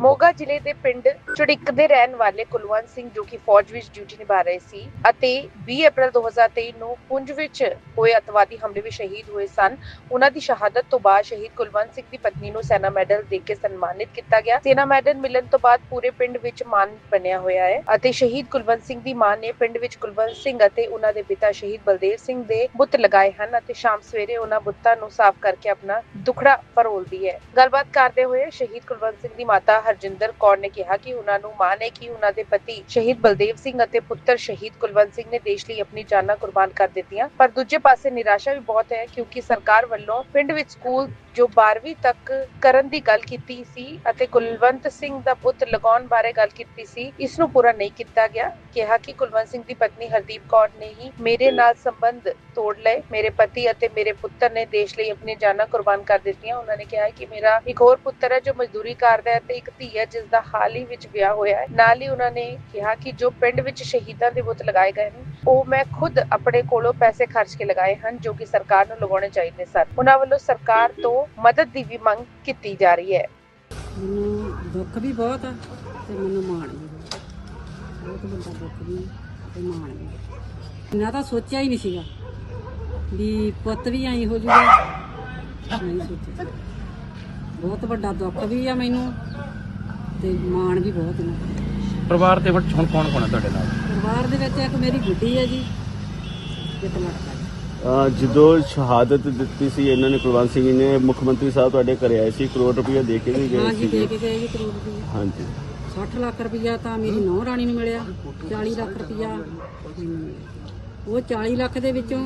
ਮੋਗਾ ਜ਼ਿਲ੍ਹੇ ਦੇ ਪਿੰਡ ਚੁੜਿੱਕ ਦੇ ਰਹਿਣ ਵਾਲੇ ਕੁਲਵੰਤ ਸਿੰਘ ਜੋ ਕਿ ਫੌਜ ਵਿੱਚ ਡਿਊਟੀ ਨਿਭਾ ਰਹੇ ਸੀ ਅਤੇ 20 ਅਪ੍ਰੈਲ 2023 ਨੂੰ ਪੁੰਜ ਵਿੱਚ ਹੋਏ ਅਤਵਾਦੀ ਹਮਲੇ ਵਿੱਚ ਸ਼ਹੀਦ ਹੋਏ ਸਨ। ਉਹਨਾਂ ਦੀ ਸ਼ਹਾਦਤ ਤੋਂ ਬਾਅਦ ਸ਼ਹੀਦ ਕੁਲਵੰਤ ਸਿੰਘ ਦੀ ਪਤਨੀ ਨੂੰ ਸੈਨਾ ਮੈਡਲ ਦੇ ਕੇ ਸਨਮਾਨਿਤ ਕੀਤਾ ਗਿਆ। ਸੈਨਾ ਮੈਡਲ ਮਿਲਣ ਤੋਂ ਬਾਅਦ ਪੂਰੇ ਪਿੰਡ ਵਿੱਚ ਮਾਨ ਬਣਿਆ ਹੋਇਆ ਹੈ ਅਤੇ ਸ਼ਹੀਦ ਕੁਲਵੰਤ ਸਿੰਘ ਦੀ ਮਾਂ ਨੇ ਪਿੰਡ ਵਿੱਚ ਕੁਲਵੰਤ ਸਿੰਘ ਅਤੇ ਉਹਨਾਂ ਦੇ ਪਿਤਾ ਸ਼ਹੀਦ ਬਲਦੇਵ ਸਿੰਘ ਦੇ ਬੁੱਤ ਲਗਾਏ ਹਨ ਅਤੇ ਸ਼ਾਮ ਸਵੇਰੇ ਉਹਨਾਂ ਬੁੱਤਾਂ ਨੂੰ ਸਾਫ਼ ਕਰਕੇ ਆਪਣਾ ਦੁਖੜਾ ਫਰੋਲਦੀ ਹੈ। ਗੱਲਬਾਤ ਕਰਦੇ ਹੋਏ ਸ਼ਹੀਦ ਕੁਲਵੰਤ ਸਿੰਘ ਦੀ ਮਾਤਾ ਹਰਜਿੰਦਰ ਕੌਰ ਨੇ ਕਿਹਾ ਕਿ ਉਹਨਾਂ ਨੂੰ ਮਾਣ ਹੈ ਕਿ ਉਹਨਾਂ ਦੇ ਪਤੀ ਸ਼ਹੀਦ ਬਲਦੇਵ ਸਿੰਘ ਅਤੇ ਪੁੱਤਰ ਸ਼ਹੀਦ ਕੁਲਵੰਤ ਸਿੰਘ ਨੇ ਦੇਸ਼ ਲਈ ਆਪਣੀ ਜਾਨਾਂ ਕੁਰਬਾਨ ਕਰ ਦਿੱਤੀਆਂ। ਪਰ ਦੂਜੇ ਪਾਸੇ ਨਿਰਾਸ਼ਾ ਵੀ ਬਹੁਤ ਹੈ ਕਿਉਂਕਿ ਸਰਕਾਰ ਵੱਲੋਂ ਪਿੰਡ ਵਿੱਚ ਸਕੂਲ ਜੋ 12ਵੀਂ ਤੱਕ ਕਰਨ ਦੀ ਗੱਲ ਕੀਤੀ ਸੀ ਅਤੇ ਕੁਲਵੰਤ ਸਿੰਘ ਦਾ ਪੁੱਤ ਲਗਾਉਣ ਬਾਰੇ ਗੱਲ ਕੀਤੀ ਸੀ, ਇਸ ਨੂੰ ਪੂਰਾ ਨਹੀਂ ਕੀਤਾ ਗਿਆ। ਕਿਹਾ ਕਿ ਕੁਲਵੰਤ ਸਿੰਘ ਦੀ ਪਤਨੀ ਹਰਦੀਪ ਕੌਰ ਨੇ ਹੀ ਮੇਰੇ ਨਾਲ ਸੰਬੰਧ ਤੋੜ ਲਏ, ਮੇਰੇ ਪਤੀ ਅਤੇ ਮੇਰੇ ਪੁੱਤਰ ਨੇ ਦੇਸ਼ ਲਈ ਆਪਣੀ ਜਾਨਾਂ ਕੁਰਬਾਨ ਕਰ ਦਿੱਤੀਆਂ। ਉਹਨਾਂ ਨੇ ਕਿਹਾ ਕਿ ਮੇਰਾ ਇੱਕ ਹੋਰ ਪੁੱਤਰ ਹੈ ਜੋ ਮਜ਼ਦੂਰੀ ਕਰਦਾ ਹੈ ਤੇ ਇੱਕ ਧੀ ਹੈ ਜਿਸ ਦਾ ਹਾਲ ਹੀ ਵਿੱਚ ਵਿਆਹ ਹੋਇਆ ਹੈ। ਨਾਲ ਹੀ ਉਹਨਾਂ ਨੇ ਕਿਹਾ ਕਿ ਜੋ ਪਿੰਡ ਵਿੱਚ ਸ਼ਹੀਦਾਂ ਦੇ ਬੁੱਤ ਲਗਾਏ ਗਏ ਨੇ, ਉਹ ਮੈਂ ਖੁਦ ਆਪਣੇ ਕੋਲੋਂ ਪੈਸੇ ਖਰਚ ਕੇ ਲਗਾਏ ਹਨ, ਜੋ ਕਿ ਸਰਕਾਰ ਨੂੰ ਲਗਾਉਣੇ ਚਾਹੀਦੇ ਸਨ। ਉਹਨਾਂ ਵੱਲੋਂ ਸਰਕਾਰ ਤੋਂ ਮਦਦ ਦੀ ਵੀ ਮੰਗ ਕੀਤੀ ਜਾ ਰਹੀ ਹੈ। ਮੈਨੂੰ ਦੁੱਖ ਵੀ ਬਹੁਤ ਆ ਤੇ ਮੈਨੂੰ ਮਾਣ ਵੀ ਬਹੁਤ ਬਹੁਤ ਦੁੱਖ ਵੀ ਤੇ ਮਾਣ ਵੀ ਮੈਂ ਤਾਂ ਸੋਚਿਆ ਹੀ ਨਹੀਂ ਸੀਗਾ ਵੀ ਪੁੱਤ ਵੀ ਐਂ ਹੋ ਜੂਗਾ। ਨਹੀਂ ਸੋਚਿਆ। ਬਹੁਤ ਵੱਡਾ ਦੁੱਖ ਵੀ ਆ ਮੈਨੂੰ। ਤੇ ਮਾਣ ਵੀ ਬਹੁਤ ਨਾ। ਪਰਿਵਾਰ ਦੇ ਵਿੱਚ ਹੁਣ ਕੌਣ ਕੌਣ ਹੈ ਤੁਹਾਡੇ ਨਾਲ? ਪਰਿਵਾਰ ਦੇ ਵਿੱਚ ਇੱਕ ਮੇਰੀ ਗੁੱਡੀ ਹੈ ਜੀ ਇੱਕ ਲੜਕਾ ਜੀ। ਅਹ ਜਦੋਂ ਸ਼ਹਾਦਤ ਦਿੱਤੀ ਸੀ ਇਹਨਾਂ ਨੇ ਕੁਲਵੰਤ ਸਿੰਘ ਜੀ ਨੇ ਮੁੱਖ ਮੰਤਰੀ ਸਾਹਿਬ ਤੁਹਾਡੇ ਘਰੇ ਆਏ ਸੀ ਕਰੋੜ ਰੁਪਏ ਦੇ ਕੇ ਵੀ ਗਏ ਹਾਂ ਜੀ ਦੇ ਸੀ ਕੇ ਗਏ ਜੀ ਕਰੋੜ ਰੁਪਈਆ। ਹਾਂਜੀ। 60 ਲੱਖ ਰੁਪਈਆ ਤਾਂ ਮੇਰੀ ਨੌ ਰਾਣੀ ਨੂੰ ਮਿਲਿਆ 40 ਲੱਖ ਰੁਪਈਆ। ਉਹ 40 ਲੱਖ ਦੇ ਵਿੱਚੋਂ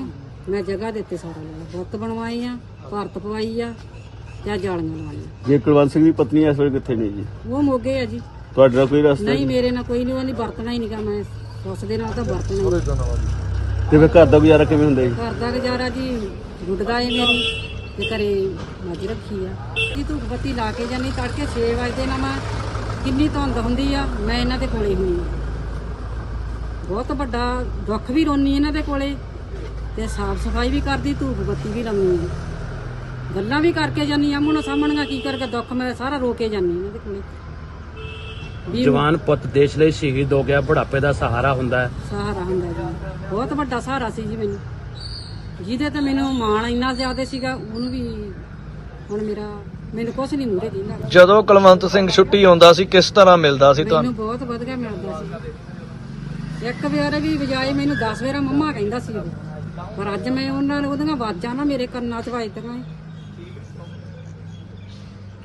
ਮੈਂ ਜਗ੍ਹਾ ਦਿੱਤੇ ਸਾਰਾ ਲਿਆ ਬੁੱਤ ਬਣਵਾਈ ਆ ਭਾਰਤ ਪਵਾਈ ਆ ਜਾਂ ਜਾਲੀਆਂ ਲਵਾਈਆਂ। ਜੇ ਕੁਲਵੰਤ ਸਿੰਘ ਦੀ ਪਤਨੀ ਇਸ ਵੇਲੇ ਕਿੱਥੇ ਨੇ ਜੀ? ਉਹ ਮੋਗੇ ਆ ਜੀ। ਤੁਹਾਡੇ ਨਾਲ ਕੋਈ ਰਸਤਾ ਨਹੀਂ ਮੇਰੇ ਨਾਲ ਕੋਈ ਨਹੀਂ ਉਹਨੇ ਵਰਤਣਾ ਹੀ ਨਹੀਂਗਾ ਮੈਂ ਉਸ ਦੇ ਨਾਲ ਤਾਂ ਵਰਤਣਾ ਹੀ। ਨਹੀਂ। ਤੇ ਫਿਰ ਘਰ ਦਾ ਗੁਜ਼ਾਰਾ ਕਿਵੇਂ ਹੁੰਦਾ ਜੀ? ਘਰ ਦਾ ਗੁਜ਼ਾਰਾ ਜੀ ਗੁੱਡਦਾ ਏ ਮੇਰੀ ਤੇ ਘਰੇ ਮੱਝ ਰੱਖੀ ਆ। ਜੀ ਤੂੰ ਬੱਤੀ ਲਾ ਕੇ ਜਾਨੀ ਤੜਕੇ 6 ਵਜੇ ਨਾ ਮੈਂ। ਕਿੰਨੀ ਧੁੰਦ ਹੁੰਦੀ ਆ ਮੈਂ ਇਹਨਾਂ ਦੇ ਕੋਲੇ ਹੁੰਦੀ ਆ। ਬਹੁਤ ਵੱਡਾ ਦੁੱਖ ਵੀ ਰੋਨੀ ਇਹਨਾਂ ਦੇ ਕੋਲੇ ਤੇ ਸਾਫ਼ ਸਫ਼ਾਈ ਵੀ ਕਰਦੀ ਧੂਪ ਬੱਤੀ ਵੀ ਲਾਉਂਦੀ ਆ। ਗੱਲਾਂ ਵੀ ਕਰਕੇ ਜਾਨੀ ਆ ਮੂੰਹ ਸਾਹਮਣੀਆਂ ਕੀ ਕਰਕੇ ਦੁੱਖ ਮੈਂ ਸਾਰਾ ਰੋ ਕੇ ਜਾਨੀ ਇਹਨਾਂ ਦੇ ਕੋਲੇ। ਵੀ ਜਵਾਨ ਪੁੱਤ ਦੇਸ਼ ਲਈ ਸ਼ਹੀਦ ਹੋ ਗਿਆ ਬੁਢਾਪੇ ਦਾ ਸਹਾਰਾ ਹੁੰਦਾ ਹੈ। ਸਹਾਰਾ ਹੁੰਦਾ ਜੀ। ਬਹੁਤ ਵੱਡਾ ਸਹਾਰਾ ਸੀ ਜੀ ਮੈਨੂੰ। ਜਿਹਦੇ ਤੇ ਮੈਨੂੰ ਮਾਣ ਇੰਨਾ ਜ਼ਿਆਦਾ ਸੀਗਾ ਉਹਨੂੰ ਵੀ ਹੁਣ ਮੇਰਾ ਮੈਨੂੰ ਕੁਛ ਨਹੀਂ ਮੂਰੇ ਦਿੰਦਾ। ਜਦੋਂ ਕੁਲਵੰਤ ਸਿੰਘ ਛੁੱਟੀ ਆਉਂਦਾ ਸੀ ਕਿਸ ਤਰ੍ਹਾਂ ਮਿਲਦਾ ਸੀ ਤੁਹਾਨੂੰ? ਮੈਨੂੰ ਬਹੁਤ ਵਧੀਆ ਮਿਲਦਾ ਸੀ। ਇੱਕ ਵਾਰ ਵੀ ਵਜਾਏ ਮੈਨੂੰ 10 ਵਾਰ ਮੰਮਾ ਕਹਿੰਦਾ ਸੀ। ਪਰ ਅੱਜ ਮੈਂ ਉਹਨਾਂ ਨੂੰ ਉਹਦੀਆਂ ਆਵਾਜ਼ਾਂ ਨਾ ਮੇਰੇ ਕੰਨਾਂ 'ਚ ਵੱਜਦੀਆਂ।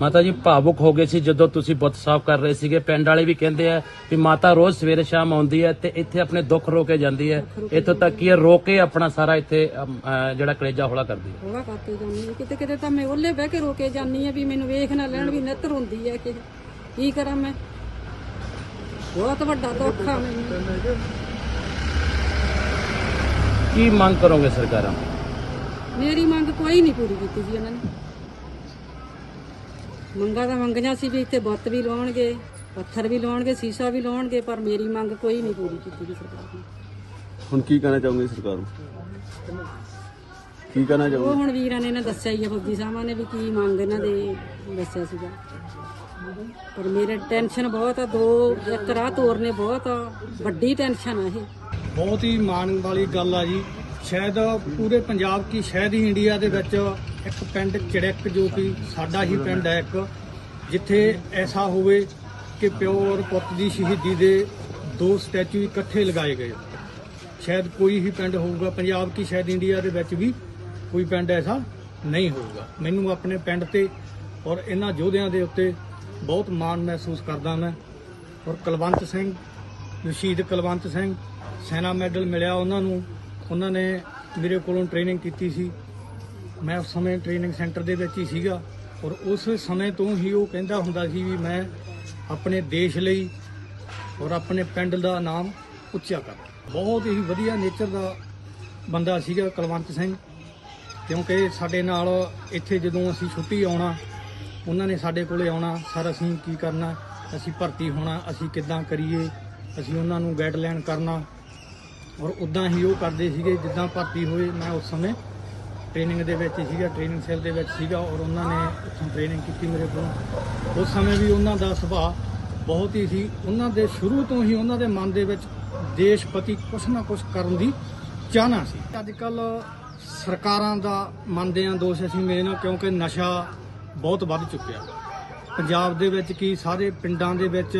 ਮਾਤਾ ਜੀ ਭਾਵੁਕ ਹੋ ਗਏ ਸੀ ਜਦੋਂ ਤੁਸੀਂ ਬੁੱਤ ਸਾਫ਼ ਕਰ ਰਹੇ ਸੀਗੇ। ਪਿੰਡ ਵਾਲੇ ਵੀ ਕਹਿੰਦੇ ਆ ਕਿ ਮਾਤਾ ਰੋਜ਼ ਸਵੇਰੇ ਸ਼ਾਮ ਆਉਂਦੀ ਹੈ ਤੇ ਇੱਥੇ ਆਪਣੇ ਦੁੱਖ ਰੋ ਕੇ ਜਾਂਦੀ ਹੈ। ਇੱਥੋਂ ਤੱਕ ਕਿ ਇਹ ਰੋ ਕੇ ਆਪਣਾ ਸਾਰਾ ਇੱਥੇ ਅਮ, ਅਹ, ਜਿਹੜਾ ਕਲੇਜਾ ਹੌਲਾ ਕਰਦੀ ਹੈ। ਥੋੜਾ ਕਰਕੇ ਜਾਂਦੀ ਹਾਂ। ਕਿਤੇ ਕਿਤੇ ਤਾਂ ਮੈਂ ਉਹਲੇ ਬਹਿ ਕੇ ਰੋ ਕੇ ਜਾਂਦੀ ਆ ਵੀ ਮੈਨੂੰ ਵੇਖ ਨਾ ਲੈਣ ਵੀ ਨਿੱਤ ਰੋਂਦੀ ਹੈ ਕਿ ਕੀ ਕਰਾਂ ਮੈਂ। ਬਹੁਤ ਵੱਡਾ ਦੁੱਖ ਆ ਮੈਨੂੰ। ਕੀ ਮੰਗ ਕਰੋਗੇ ਸਰਕਾਰਾਂ ਮੇਰੀ ਮੰਗ ਕੋਈ ਨਹੀਂ ਪੂਰੀ ਕੀਤੀ ਜੀ ਉਹਨਾਂ ਨੇ। ਮੰਗਾਂ ਤਾਂ ਮੰਗੀਆਂ ਸੀ ਵੀ ਇੱਥੇ ਬੁੱਤ ਵੀ ਲਾਉਣਗੇ ਪੱਥਰ ਵੀ ਲਾਉਣਗੇ ਸੀਸਾ ਵੀ ਲਾਉਣਗੇ ਪਰ ਮੇਰੀ ਮੰਗ ਕੋਈ ਨਹੀਂ ਪੂਰੀ ਕੀਤੀ ਜੀ ਸਰਕਾਰ ਨੇ। ਹੁਣ ਕੀ ਕਹਿਣਾ ਚਾਹੋਗੇ ਸਰਕਾਰ ਨੂੰ? ਕੀ ਕਹਿਣਾ ਉਹ ਚਾਹੋਗੇ ਹੁਣ ਵੀਰਾਂ ਨੇ ਨਾ ਦੱਸਿਆ ਹੀ ਆ ਫੌਜੀ ਸਾਹਿਬਾਂ ਨੇ ਵੀ ਕੀ ਮੰਗ ਇਹਨਾਂ ਦੇ ਦੱਸਿਆ ਸੀਗਾ। ਪਰ ਮੇਰੇ ਟੈਨਸ਼ਨ ਬਹੁਤ ਆ ਦੋ ਇੱਕ ਰਾਹ ਤੋਰਨੇ ਬਹੁਤ ਆ ਵੱਡੀ ਟੈਨਸ਼ਨ ਆ ਇਹ। ਬਹੁਤ ਹੀ ਮਾਣ ਵਾਲੀ ਗੱਲ ਆ ਜੀ। ਸ਼ਾਇਦ ਪੂਰੇ ਪੰਜਾਬ ਕੀ ਸ਼ਾਇਦ ਹੀ ਇੰਡੀਆ ਦੇ ਵਿੱਚ ਇੱਕ ਪਿੰਡ ਚੜਿੱਕ ਜੋ ਕਿ ਸਾਡਾ ਹੀ ਪਿੰਡ ਹੈ ਇੱਕ, ਜਿੱਥੇ ਐਸਾ ਹੋਵੇ ਕਿ ਪਿਓ ਔਰ ਪੁੱਤ ਦੀ ਸ਼ਹੀਦੀ ਦੇ ਦੋ ਸਟੈਚੂ ਇਕੱਠੇ ਲਗਾਏ ਗਏ। ਸ਼ਾਇਦ ਕੋਈ ਹੀ ਪਿੰਡ ਹੋਊਗਾ, ਪੰਜਾਬ ਕੀ ਸ਼ਾਇਦ ਇੰਡੀਆ ਦੇ ਵਿੱਚ ਵੀ ਕੋਈ ਪਿੰਡ ਐਸਾ ਨਹੀਂ ਹੋਊਗਾ। ਮੈਨੂੰ ਆਪਣੇ ਪਿੰਡ ਤੇ ਔਰ ਇਹਨਾਂ ਯੋਧਿਆਂ ਦੇ ਉੱਤੇ ਬਹੁਤ ਮਾਣ ਮਹਿਸੂਸ ਕਰਦਾ ਮੈਂ। ਔਰ ਕੁਲਵੰਤ ਸਿੰਘ ਜੋ ਸ਼ਹੀਦ ਕੁਲਵੰਤ ਸਿੰਘ, ਸੈਨਾ ਮੈਡਲ ਮਿਲਿਆ ਉਹਨਾਂ ਨੂੰ। ਉਹਨਾਂ ਨੇ ਮੇਰੇ ਕੋਲੋਂ ਟ੍ਰੇਨਿੰਗ ਕੀਤੀ ਸੀ। ਮੈਂ ਉਸ ਸਮੇਂ ਟ੍ਰੇਨਿੰਗ ਸੈਂਟਰ ਦੇ ਵਿੱਚ ਹੀ ਸੀਗਾ ਔਰ ਉਸ ਸਮੇਂ ਤੋਂ ਹੀ ਉਹ ਕਹਿੰਦਾ ਹੁੰਦਾ ਸੀ ਵੀ ਮੈਂ ਆਪਣੇ ਦੇਸ਼ ਲਈ ਔਰ ਆਪਣੇ ਪਿੰਡ ਦਾ ਨਾਮ ਉੱਚਾ ਕਰ। ਬਹੁਤ ਹੀ ਵਧੀਆ ਨੇਚਰ ਦਾ ਬੰਦਾ ਸੀਗਾ ਕੁਲਵੰਤ ਸਿੰਘ। ਕਿਉਂਕਿ ਸਾਡੇ ਨਾਲ ਇੱਥੇ ਜਦੋਂ ਅਸੀਂ ਛੁੱਟੀ ਆਉਣਾ, ਉਹਨਾਂ ਨੇ ਸਾਡੇ ਕੋਲੇ ਆਉਣਾ, ਸਰ, ਅਸੀਂ ਕੀ ਕਰਨਾ? ਅਸੀਂ ਭਰਤੀ ਹੋਣਾ, ਅਸੀਂ ਕਿੱਦਾਂ ਕਰੀਏ? ਅਸੀਂ ਉਹਨਾਂ ਨੂੰ ਗਾਈਡਲਾਈਨ ਕਰਨਾ। ਔਰ ਉਦਾਂ ਹੀ ਉਹ ਕਰਦੇ ਸੀਗੇ, ਜਿੱਦਾਂ ਭਰਤੀ ਹੋਏ, ਮੈਂ ਉਸ ਸਮੇਂ ਟ੍ਰੇਨਿੰਗ ਦੇ ਵਿੱਚ ਸੀਗਾ ਟ੍ਰੇਨਿੰਗ ਸੈੱਲ ਦੇ ਵਿੱਚ ਸੀਗਾ ਔਰ ਉਹਨਾਂ ਨੇ ਉੱਥੋਂ ਟ੍ਰੇਨਿੰਗ ਕੀਤੀ ਮੇਰੇ ਕੋਲ। ਉਸ ਸਮੇਂ ਵੀ ਉਹਨਾਂ ਦਾ ਸੁਭਾਅ ਬਹੁਤ ਹੀ ਸੀ। ਉਹਨਾਂ ਦੇ ਸ਼ੁਰੂ ਤੋਂ ਹੀ ਉਹਨਾਂ ਦੇ ਮਨ ਦੇ ਵਿੱਚ ਦੇਸ਼ ਪ੍ਰਤੀ ਕੁਛ ਨਾ ਕੁਛ ਕਰਨ ਦੀ ਚਾਹਨਾ ਸੀ। ਅੱਜ ਕੱਲ ਸਰਕਾਰਾਂ ਦਾ ਮੰਨਦੇ ਆ ਦੋਸ਼ ਅਸੀਂ ਮੇਨ ਕਿਉਂਕਿ ਨਸ਼ਾ ਬਹੁਤ ਵੱਧ ਚੁੱਕਿਆ। ਪੰਜਾਬ ਦੇ ਵਿੱਚ ਕੀ ਸਾਰੇ ਪਿੰਡਾਂ ਦੇ ਵਿੱਚ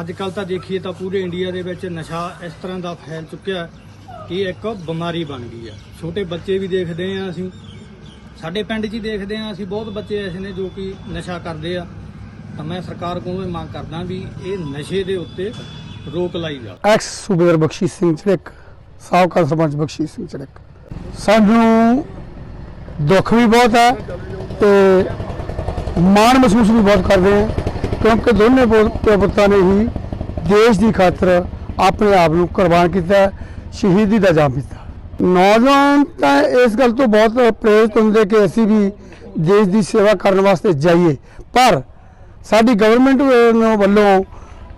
ਅੱਜ ਕੱਲ ਤਾਂ ਦੇਖੀਏ ਤਾਂ ਪੂਰੇ ਇੰਡੀਆ ਦੇ ਵਿੱਚ ਨਸ਼ਾ ਇਸ ਤਰ੍ਹਾਂ ਦਾ ਫੈਲ ਚੁੱਕਿਆ ਇਹ ਇੱਕ ਬਿਮਾਰੀ ਬਣ ਗਈ ਆ। ਛੋਟੇ ਬੱਚੇ ਵੀ ਦੇਖਦੇ ਆ ਅਸੀਂ। ਸਾਡੇ ਪਿੰਡ 'ਚ ਹੀ ਦੇਖਦੇ ਆ ਅਸੀਂ, ਬਹੁਤ ਬੱਚੇ ਐਸੇ ਨੇ ਜੋ ਕਿ ਨਸ਼ਾ ਕਰਦੇ ਆ। ਤਾਂ ਮੈਂ ਸਰਕਾਰ ਕੋਲੋਂ ਇਹ ਮੰਗ ਕਰਦਾ ਵੀ ਇਹ ਨਸ਼ੇ ਦੇ ਉੱਤੇ ਰੋਕ ਲਾਈ ਜਾਵੇ। ਐਕਸ ਸੂਬੇਦਾਰ ਬਖਸ਼ੀਸ਼ ਸਿੰਘ ਚੜਕ, ਸਾਬਕਾ ਸਰਪੰਚ ਬਖਸ਼ੀਸ਼ ਸਿੰਘ ਚੜਕ। ਸਾਨੂੰ ਦੁੱਖ ਵੀ ਬਹੁਤ ਹੈ ਤੇ ਮਾਣ ਮਹਿਸੂਸ ਵੀ ਬਹੁਤ ਕਰਦੇ ਹਾਂ ਕਿਉਂਕਿ ਦੋਨੇ ਪੁੱਤਾਂ ਨੇ ਹੀ ਦੇਸ਼ ਦੀ ਖਾਤਰ ਆਪਣੇ ਆਪ ਨੂੰ ਕੁਰਬਾਨ ਕੀਤਾ ਸ਼ਹੀਦੀ ਦਾ ਜਾਮ ਪੀਤਾ ਨੌਜਵਾਨ ਤਾਂ ਇਸ ਗੱਲ ਤੋਂ ਬਹੁਤ ਪ੍ਰੇਰਿਤ ਹੁੰਦੇ ਕਿ ਅਸੀਂ ਵੀ ਦੇਸ਼ ਦੀ ਸੇਵਾ ਕਰਨ ਵਾਸਤੇ ਜਾਈਏ। ਪਰ ਸਾਡੀ ਗਵਰਨਮੈਂਟ ਵੱਲੋਂ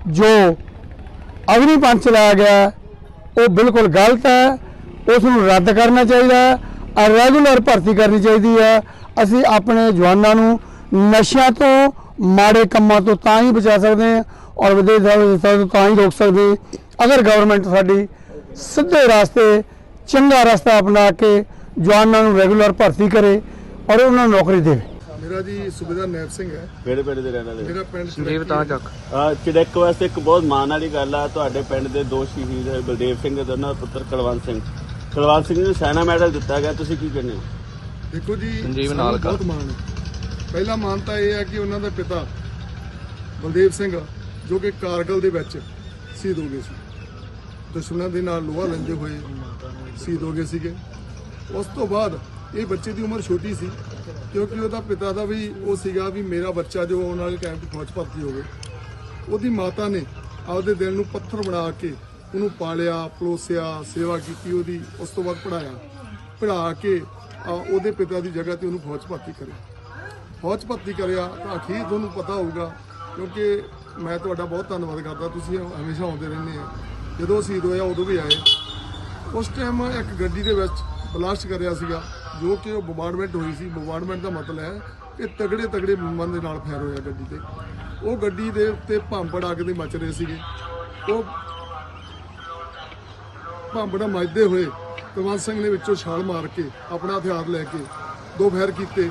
ਜੋ ਅਗਨੀ ਪੰਥ ਚਲਾਇਆ ਗਿਆ, ਉਹ ਬਿਲਕੁਲ ਗਲਤ ਹੈ। ਉਸ ਨੂੰ ਰੱਦ ਕਰਨਾ ਚਾਹੀਦਾ ਹੈ ਰੈਗੂਲਰ ਭਰਤੀ ਕਰਨੀ ਚਾਹੀਦੀ ਹੈ। ਅਸੀਂ ਆਪਣੇ ਜਵਾਨਾਂ ਨੂੰ ਨਸ਼ਿਆਂ ਤੋਂ, ਮਾੜੇ ਕੰਮਾਂ ਤੋਂ ਤਾਂ ਹੀ ਬਚਾ ਸਕਦੇ ਹਾਂ ਔਰ ਵਿਦੇਸ਼ ਦਾ ਤੋਂ ਤਾਂ ਹੀ ਰੋਕ ਸਕਦੇ ਅਗਰ ਗਵਰਨਮੈਂਟ ਸਾਡੀ ਸਿੱਧੇ ਰਸਤੇ ਚੰਗਾ ਰਸਤਾ ਅਪਣਾ ਕੇ ਜਵਾਨਾਂ ਨੂੰ ਰੈਗੂਲਰ ਭਰਤੀ ਕਰੇ ਔਰ ਉਹਨਾਂ ਨੂੰ ਨੌਕਰੀ ਦੇਵੇ। ਮੇਰਾ ਜੀ ਸੁਬੇਦਾਰ ਨੈਬ ਸਿੰਘ ਹੈ। ਕਿਹੜੇ ਪਿੰਡ ਦੇ ਰਹਿਣ ਵਾਲੇ ਮੇਰਾ ਪਿੰਡ ਸੰਦੀਪ ਤਾਂ ਚੱਕ। ਆ ਚੜੈਕ ਵਾਸਤੇ ਇੱਕ ਬਹੁਤ ਮਾਣ ਵਾਲੀ ਗੱਲ ਆ ਤੁਹਾਡੇ ਪਿੰਡ ਦੇ ਦੋ ਸ਼ਹੀਦ ਹੋਏ ਬਲਦੇਵ ਸਿੰਘ ਤੇ ਉਹਨਾਂ ਦਾ ਪੁੱਤਰ ਕੁਲਵੰਤ ਸਿੰਘ। ਕੁਲਵੰਤ ਸਿੰਘ ਨੂੰ ਸੈਨਾ ਮੈਡਲ ਦਿੱਤਾ ਗਿਆ ਤੁਸੀਂ ਕੀ ਕਹਿੰਦੇ ਹੋ? ਦੇਖੋ ਜੀ ਸੰਜੀਵ ਨਾਲਕਾ। ਬਹੁਤ ਮਾਣ ਹੈ। ਪਹਿਲਾ ਮਾਣ ਤਾਂ ਇਹ ਹੈ ਕਿ ਉਹਨਾਂ ਦੇ ਪਿਤਾ ਬਲਦੇਵ ਸਿੰਘ ਜੋ ਕਿ ਕਾਰਗਲ ਦੇ ਵਿੱਚ ਸ਼ਹੀਦ ਹੋ ਗਏ ਸੀ। ਦੁਸ਼ਮਣਾਂ ਦੇ ਨਾਲ ਲੋਹਾ ਲੈਂਦੇ ਹੋਏ ਸ਼ਹੀਦ ਹੋ ਗਏ ਸੀਗੇ। ਉਸ ਤੋਂ ਬਾਅਦ ਇਹ ਬੱਚੇ ਦੀ ਉਮਰ ਛੋਟੀ ਸੀ, ਕਿਉਂਕਿ ਉਹਦਾ ਪਿਤਾ ਦਾ ਵੀ ਉਹ ਸੀਗਾ ਵੀ ਮੇਰਾ ਬੱਚਾ ਜੋ ਆਉਣ ਵਾਲੇ ਟਾਈਮ 'ਚ ਫੌਜ ਭਰਤੀ ਹੋਵੇ ਉਹਦੀ ਮਾਤਾ ਨੇ ਆਪਦੇ ਦਿਲ ਨੂੰ ਪੱਥਰ ਬਣਾ ਕੇ ਉਹਨੂੰ ਪਾਲਿਆ, ਪਲੋਸਿਆ, ਸੇਵਾ ਕੀਤੀ ਉਹਦੀ, ਉਸ ਤੋਂ ਬਾਅਦ ਪੜਾਇਆ ਪੜਾ ਕੇ ਉਹਦੇ ਪਿਤਾ ਦੀ ਜਗ੍ਹਾ ਤੇ ਉਹਨੂੰ ਫੌਜ ਭਰਤੀ ਕਰਿਆ। ਫੌਜ ਭਰਤੀ ਕਰਿਆ ਤਾਂ ਅਖੀਰ ਤੁਹਾਨੂੰ ਪਤਾ ਹੋਊਗਾ, ਕਿਉਂਕਿ ਮੈਂ ਤੁਹਾਡਾ ਬਹੁਤ ਧੰਨਵਾਦ ਕਰਦਾ, ਤੁਸੀਂ ਹਮੇਸ਼ਾ ਆਉਂਦੇ ਰਹਿੰਦੇ ਆ। ਜਦੋਂ ਸ਼ਹੀਦ ਹੋਇਆ ਉਦੋਂ ਵੀ ਆਏ। ਉਸ ਟਾਈਮ ਇੱਕ ਗੱਡੀ ਦੇ ਵਿੱਚ ਬਲਾਸਟ ਕਰਿਆ ਸੀਗਾ, ਜੋ ਕਿ ਉਹ ਬੰਬਾਰਡਮੈਂਟ ਹੋਈ ਸੀ। ਬੰਬਾਰਡਮੈਂਟ ਦਾ ਮਤਲਬ ਹੈ ਕਿ ਤਗੜੇ ਤਗੜੇ ਬੰਬਾਂ ਦੇ ਨਾਲ ਫੈਰ ਹੋਇਆ ਗੱਡੀ ਤੇ। ਉਹ ਗੱਡੀ ਦੇ ਉੱਤੇ ਭਾਂਬੜ ਅੱਗ ਦੇ ਮਚ ਰਹੇ ਸੀਗੇ। ਉਹ ਭਾਂਪੜਾ ਮੱਚਦੇ ਹੋਏ ਕੁਲਵੰਤ ਸਿੰਘ ਨੇ ਵਿੱਚੋਂ ਛਾਲ ਮਾਰ ਕੇ ਆਪਣਾ ਹਥਿਆਰ ਲੈ ਕੇ ਦੋ ਫੈਰ ਕੀਤੇ।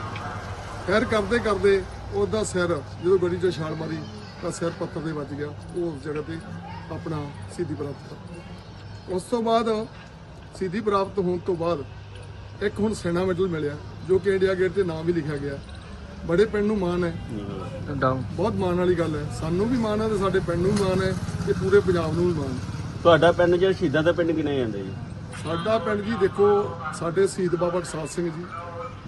ਫੈਰ ਕਰਦੇ ਕਰਦੇ ਉਹਦਾ ਸਿਰ ਜਦੋਂ ਗੱਡੀ 'ਚੋਂ ਛਾਲ ਮਾਰੀ ਤਾਂ ਸਿਰ ਪੱਥਰ ਦੇ ਵੱਜ ਗਿਆ ਉਹ ਉਸ ਜਗ੍ਹਾ ਤੇ ਆਪਣਾ ਸਿੱਧੀ ਪ੍ਰਾਪਤ ਕਰ ਉਸ ਤੋਂ ਬਾਅਦ ਸਿੱਧੀ ਪ੍ਰਾਪਤ ਹੋਣ ਤੋਂ ਬਾਅਦ ਇੱਕ ਹੁਣ ਸੈਨਾ ਮੈਡਲ ਮਿਲਿਆ ਜੋ ਕਿ ਇੰਡੀਆ ਗੇਟ ਤੇ ਨਾਮ ਵੀ ਲਿਖਿਆ ਗਿਆ। ਬੜੇ ਪਿੰਡ ਨੂੰ ਮਾਣ ਹੈ। ਬਹੁਤ ਮਾਣ ਵਾਲੀ ਗੱਲ ਹੈ। ਸਾਨੂੰ ਵੀ ਮਾਣ ਹੈ ਤੇ ਸਾਡੇ ਪਿੰਡ ਨੂੰ ਮਾਣ ਹੈ ਤੇ ਪੂਰੇ ਪੰਜਾਬ ਨੂੰ ਵੀ ਮਾਣ ਤੁਹਾਡਾ ਪਿੰਡ ਜਿਹੜਾ ਸ਼ਹੀਦਾਂ ਦਾ ਪਿੰਡ ਕਿਨੇ ਜਾਂਦੇ ਜੀ। ਸਾਡਾ ਪਿੰਡ ਜੀ ਦੇਖੋ ਸਾਡੇ ਸ਼ਹੀਦ ਬਾਬਾ ਟਸਾਦ ਸਿੰਘ ਜੀ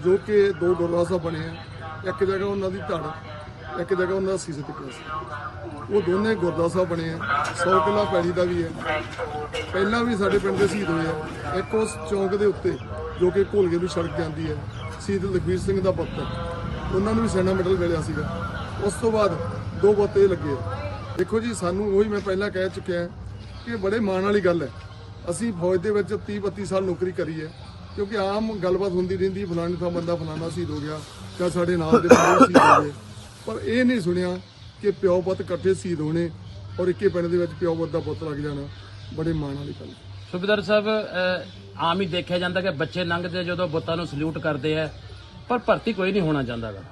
ਜੋ ਕਿ ਦੋ ਗੁਰਦੁਆਰਾ ਸਾਹਿਬ ਬਣੇ ਆ। ਇੱਕ ਜਗ੍ਹਾ ਉਹਨਾਂ ਦੀ ਧੜ ਇੱਕ ਜਗ੍ਹਾ ਉਹਨਾਂ ਦਾ ਸੀਸ ਟਿਕਿਆ ਸੀ ਉਹ ਦੋਨੇ ਗੁਰਦੁਆਰਾ ਸਾਹਿਬ ਬਣੇ ਆ। 100 ਕਿੱਲਾ ਪੈਲੀ ਦਾ ਵੀ ਹੈ। ਪਹਿਲਾਂ ਵੀ ਸਾਡੇ ਪਿੰਡ ਦੇ ਸ਼ਹੀਦ ਹੋਏ ਆ। ਇੱਕ ਉਸ ਚੌਂਕ ਦੇ ਉੱਤੇ ਜੋ ਕਿ ਘੋਲਗੇ ਨੂੰ ਸੜਕ ਜਾਂਦੀ ਹੈ, ਸ਼ਹੀਦ ਲਖਵੀਰ ਸਿੰਘ ਦਾ ਪੁੱਤ। ਉਹਨਾਂ ਨੂੰ ਵੀ ਸੈਨਾ ਮੈਡਲ ਮਿਲਿਆ ਸੀਗਾ। ਉਸ ਤੋਂ ਬਾਅਦ ਦੋ ਬੋਤੇ ਲੱਗੇ। ਆ। ਦੇਖੋ ਜੀ, ਸਾਨੂੰ ਉਹੀ ਮੈਂ ਪਹਿਲਾਂ ਕਹਿ ਚੁੱਕਿਆ ਕਿ ਬੜੇ ਮਾਣ ਵਾਲੀ ਗੱਲ ਹੈ। ਅਸੀਂ ਫੌਜ ਦੇ ਵਿੱਚ 30 32 ਸਾਲ ਨੌਕਰੀ ਕਰੀ ਹੈ। ਕਿਉਂਕਿ ਆਮ ਗੱਲਬਾਤ ਹੁੰਦੀ ਰਹਿੰਦੀ ਫਲਾਣੇ ਥਾਂ ਬੰਦਾ ਫਲਾਣਾ ਸ਼ਹੀਦ ਹੋ ਗਿਆ ਜਾਂ ਸਾਡੇ ਨਾਲ ਦੇ ਬੰਦੇ ਸ਼ਹੀਦ ਹੋ ਗਏ। ਪਰ ਇਹ ਨਹੀਂ ਸੁਣਿਆ ਕਿ ਪਿਓ ਪੁੱਤ ਇਕੱਠੇ ਸ਼ਹੀਦ ਹੋਣੇ ਔਰ ਇੱਕੇ ਪਿੰਡ ਦੇ ਵਿੱਚ ਪਿਓ ਪੁੱਤ ਦਾ ਪੁੱਤ ਲੱਗ ਜਾਣਾ ਬੜੇ ਮਾਣ ਵਾਲੀ ਗੱਲ। ਸੁਬੇਦਾਰ ਸਾਹਿਬ ਆਮ ਹੀ ਦੇਖਿਆ ਜਾਂਦਾ ਕਿ ਬੱਚੇ ਲੰਘਦੇ ਜਦੋਂ ਬੁੱਤਾਂ ਨੂੰ ਸਲੂਟ ਕਰਦੇ ਆ ਪਰ ਭਰਤੀ ਕੋਈ ਨਹੀਂ ਹੋਣਾ ਚਾਹੁੰਦਾ ਗਾ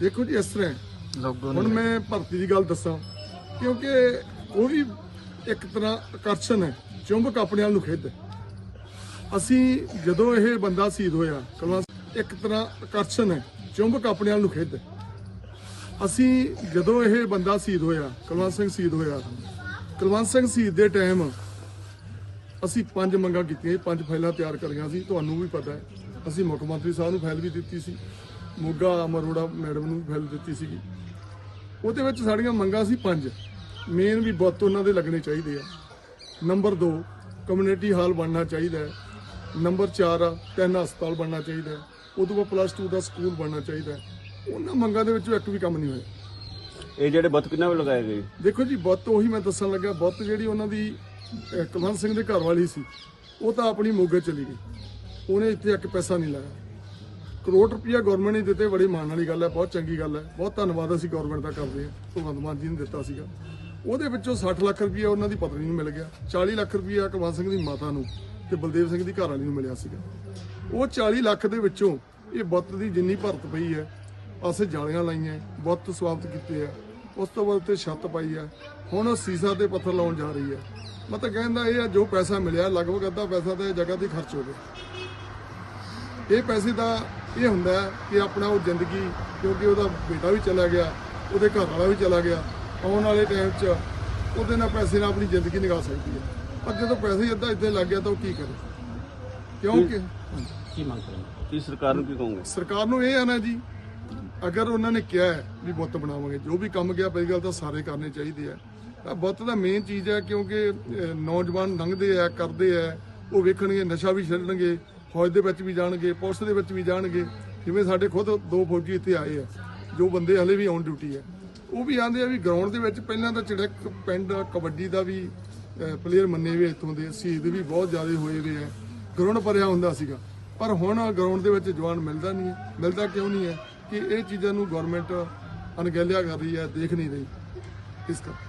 ਦੇਖੋ ਜੀ ਇਸ ਤਰ੍ਹਾਂ ਹੁਣ ਮੈਂ ਭਰਤੀ ਦੀ ਗੱਲ ਦੱਸਾਂ ਕਿਉਂਕਿ ਉਹ ਵੀ ਇੱਕ ਤਰ੍ਹਾਂ ਆਕਰਸ਼ਣ ਹੈ ਚੁੰਬਕ ਆਪਣੇ ਆਪ ਨੂੰ ਖਿੱਚਦਾ ਹੈ। ਅਸੀਂ ਜਦੋਂ ਇਹ ਬੰਦਾ ਸ਼ਹੀਦ ਹੋਇਆ ਇੱਕ ਤਰ੍ਹਾਂ ਆਕਰਸ਼ਣ ਹੈ ਚੁੰਬਕ ਆਪਣੇ ਆਪ ਨੂੰ ਖਿੱਚਦਾ ਹੈ। ਅਸੀਂ ਜਦੋਂ ਇਹ ਬੰਦਾ ਸ਼ਹੀਦ ਹੋਇਆ ਕੁਲਵੰਤ ਸਿੰਘ ਸ਼ਹੀਦ ਹੋਇਆ ਕੁਲਵੰਤ ਸਿੰਘ ਸ਼ਹੀਦ ਦੇ ਟਾਈਮ ਅਸੀਂ ਪੰਜ ਮੰਗਾਂ ਕੀਤੀਆਂ ਸੀ, ਪੰਜ ਫਾਈਲਾਂ ਤਿਆਰ ਕਰੀਆਂ ਸੀ ਤੁਹਾਨੂੰ ਵੀ ਪਤਾ ਹੈ। ਅਸੀਂ ਮੁੱਖ ਮੰਤਰੀ ਸਾਹਿਬ ਨੂੰ ਫਾਈਲ ਵੀ ਦਿੱਤੀ ਸੀ ਮੋਗਾ ਅਮਰੋੜਾ ਮੈਡਮ ਨੂੰ ਵੀ ਫਾਈਲ ਦਿੱਤੀ ਸੀਗੀ। ਉਹਦੇ ਵਿੱਚ ਸਾਡੀਆਂ ਮੰਗਾਂ ਸੀ ਪੰਜ। ਮੇਨ ਵੀ ਬੁੱਤ ਉਹਨਾਂ ਦੇ ਲੱਗਣੇ ਚਾਹੀਦੇ ਆ। ਨੰਬਰ 2 ਕਮਿਊਨਿਟੀ ਹਾਲ ਬਣਨਾ ਚਾਹੀਦਾ ਹੈ। ਨੰਬਰ 4 ਆ ਤਿੰਨ ਹਸਪਤਾਲ ਬਣਨਾ ਚਾਹੀਦਾ ਹੈ। ਉਦੋਂ ਬਾਅਦ ਪਲੱਸ 2 ਦਾ ਸਕੂਲ ਬਣਨਾ ਚਾਹੀਦਾ ਹੈ। ਉਹਨਾਂ ਮੰਗਾਂ ਦੇ ਵਿੱਚੋਂ ਇੱਕ ਵੀ ਕੰਮ ਨਹੀਂ ਹੋਇਆ। ਇਹ ਜਿਹੜੇ ਬੁੱਤ ਕਿੰਨਾ ਵੀ ਲਗਾਏ ਗਏ? ਦੇਖੋ ਜੀ ਬੁੱਤ ਉਹੀ ਮੈਂ ਦੱਸਣ ਲੱਗਾ ਬੁੱਤ ਜਿਹੜੀ ਉਹਨਾਂ ਦੀ ਅਹ, ਕੁਲਵੰਤ ਸਿੰਘ ਦੇ ਘਰ ਵਾਲੀ ਸੀ ਉਹ ਤਾਂ ਆਪਣੀ ਮੋਗੇ ਚਲੀ ਗਈ। ਉਹਨੇ ਇੱਥੇ ਇੱਕ ਪੈਸਾ ਨਹੀਂ ਲਾਇਆ। ਕਰੋੜ ਰੁਪਇਆ ਗਵਰਨਮੈਂਟ ਨੇ ਦਿੱਤੇ ਬੜੀ ਮਾਣ ਵਾਲੀ ਗੱਲ ਹੈ ਬਹੁਤ ਚੰਗੀ ਗੱਲ ਹੈ। ਬਹੁਤ ਧੰਨਵਾਦ ਅਸੀਂ ਗਵਰਨਮੈਂਟ ਦਾ ਕਰਦੇ ਹਾਂ ਭਗਵੰਤ ਮਾਨ ਜੀ ਨੇ ਦਿੱਤਾ ਸੀਗਾ। ਉਹਦੇ ਵਿੱਚੋਂ 60 ਲੱਖ ਰੁਪਇਆ ਉਹਨਾਂ ਦੀ ਪਤਨੀ ਨੂੰ ਮਿਲ ਗਿਆ। 40 ਲੱਖ ਰੁਪਇਆ ਕੁਲਵੰਤ ਸਿੰਘ ਦੀ ਮਾਤਾ ਨੂੰ ਤੇ ਬਲਦੇਵ ਸਿੰਘ ਦੀ ਘਰਵਾਲੀ ਨੂੰ ਮਿਲਿਆ ਸੀਗਾ। ਉਹ 40 ਲੱਖ ਦੇ ਵਿੱਚੋਂ ਇਹ ਬੁੱਤ ਦੀ ਜਿੰਨੀ ਭਰਤ ਪਈ ਹੈ ਆਸੇ ਜਾਲੀਆਂ ਲਾਈਆਂ ਬੁੱਤ ਸਵਾਗਤ ਕੀਤੇ ਆ। ਉਸ ਤੋਂ ਬਾਅਦ ਤੇ ਛੱਤ ਪਾਈ ਆ। ਹੁਣ ਉਹ ਸੀਸਾ ਤੇ ਪੱਥਰ ਲਾਉਣ ਜਾ ਰਹੀ ਹੈ ਮਤਲਬ ਕਹਿੰਦਾ ਇਹ ਆ ਜੋ ਪੈਸਾ ਮਿਲਿਆ ਲਗਭਗ ਅੱਧਾ ਪੈਸਾ ਤੇ ਜਗ੍ਹਾ ਤੇ ਖਰਚ ਹੋ ਗਿਆ। ਇਹ ਪੈਸੇ ਦਾ ਇਹ ਹੁੰਦਾ ਹੈ ਕਿ ਆਪਣਾ ਉਹ ਜ਼ਿੰਦਗੀ ਕਿਉਂਕਿ ਉਹਦਾ ਬੇਟਾ ਵੀ ਚਲਾ ਗਿਆ ਉਹਦੇ ਘਰ ਵਾਲਾ ਵੀ ਚਲਾ ਗਿਆ ਆਉਣ ਵਾਲੇ ਟਾਈਮ 'ਚ ਉਹਦੇ ਨਾਲ ਪੈਸੇ ਨਾਲ ਆਪਣੀ ਜ਼ਿੰਦਗੀ ਨਿਭਾ ਸਕਦੀ ਹੈ ਪਰ ਜਦੋਂ ਪੈਸੇ ਹੀ ਅੱਧਾ ਇੱਥੇ ਲੱਗ ਗਿਆ ਤਾਂ ਉਹ ਕੀ ਕਰੇ? ਕਿਉਂਕਿ ਕੀ ਮੰਗ ਕਰੋਗੇ? ਤੁਸੀਂ ਸਰਕਾਰ ਨੂੰ ਕੀ ਕਹੋਗੇ? ਸਰਕਾਰ ਨੂੰ ਇਹ ਹੈ ਨਾ ਜੀ ਅਗਰ ਉਹਨਾਂ ਨੇ ਕਿਹਾ ਹੈ ਵੀ ਬੁੱਤ ਬਣਾਵਾਂਗੇ, ਜੋ ਵੀ ਕੰਮ ਗਿਆ, ਪਹਿਲੀ ਗੱਲ ਤਾਂ ਸਾਰੇ ਕਰਨੇ ਚਾਹੀਦੇ ਆ। ਤਾਂ ਬੁੱਤ ਦਾ ਮੇਨ ਚੀਜ਼ ਹੈ ਕਿਉਂਕਿ ਨੌਜਵਾਨ ਲੰਘਦੇ ਆ, ਕਰਦੇ ਆ, ਉਹ ਵੇਖਣਗੇ, ਨਸ਼ਾ ਵੀ ਛੱਡਣਗੇ, ਫੌਜ ਦੇ ਵਿੱਚ ਵੀ ਜਾਣਗੇ, ਪੁਲਿਸ ਦੇ ਵਿੱਚ ਵੀ ਜਾਣਗੇ ਜਿਵੇਂ ਸਾਡੇ ਖੁਦ ਦੋ ਫੌਜੀ ਇੱਥੇ ਆਏ ਆ, ਜੋ ਬੰਦੇ ਹਲੇ ਵੀ ਔਨ ਡਿਊਟੀ ਆ। ਉਹ ਵੀ ਆਂਦੇ ਆ ਵੀ ਗਰਾਊਂਡ ਦੇ ਵਿੱਚ ਪਹਿਲਾਂ ਤਾਂ ਚੜਕ ਪਿੰਡ ਕਬੱਡੀ ਦਾ ਵੀ ਪਲੇਅਰ ਮੰਨੇ ਵੇ ਇੱਥੋਂ ਦੇ, ਸ਼ਹੀਦ ਵੀ ਬਹੁਤ ਜ਼ਿਆਦਾ ਹੋਏ ਵੇ ਆ। ਗਰਾਊਂਡ ਭਰਿਆ ਹੁੰਦਾ ਸੀਗਾ। ਪਰ ਹੁਣ ਗਰਾਊਂਡ ਦੇ ਵਿੱਚ ਜਵਾਨ ਮਿਲਦਾ ਨਹੀਂ ਹੈ, ਮਿਲਦਾ ਕਿਉਂ ਨਹੀਂ ਹੈ? ਕਿ ਇਹ ਚੀਜ਼ਾਂ ਨੂੰ ਗਵਰਨਮੈਂਟ ਅਣਗਹਿਲਿਆ ਕਰ ਰਹੀ ਹੈ ਦੇਖ ਨਹੀਂ ਰਹੀ। ਇਸ ਕਰਕੇ।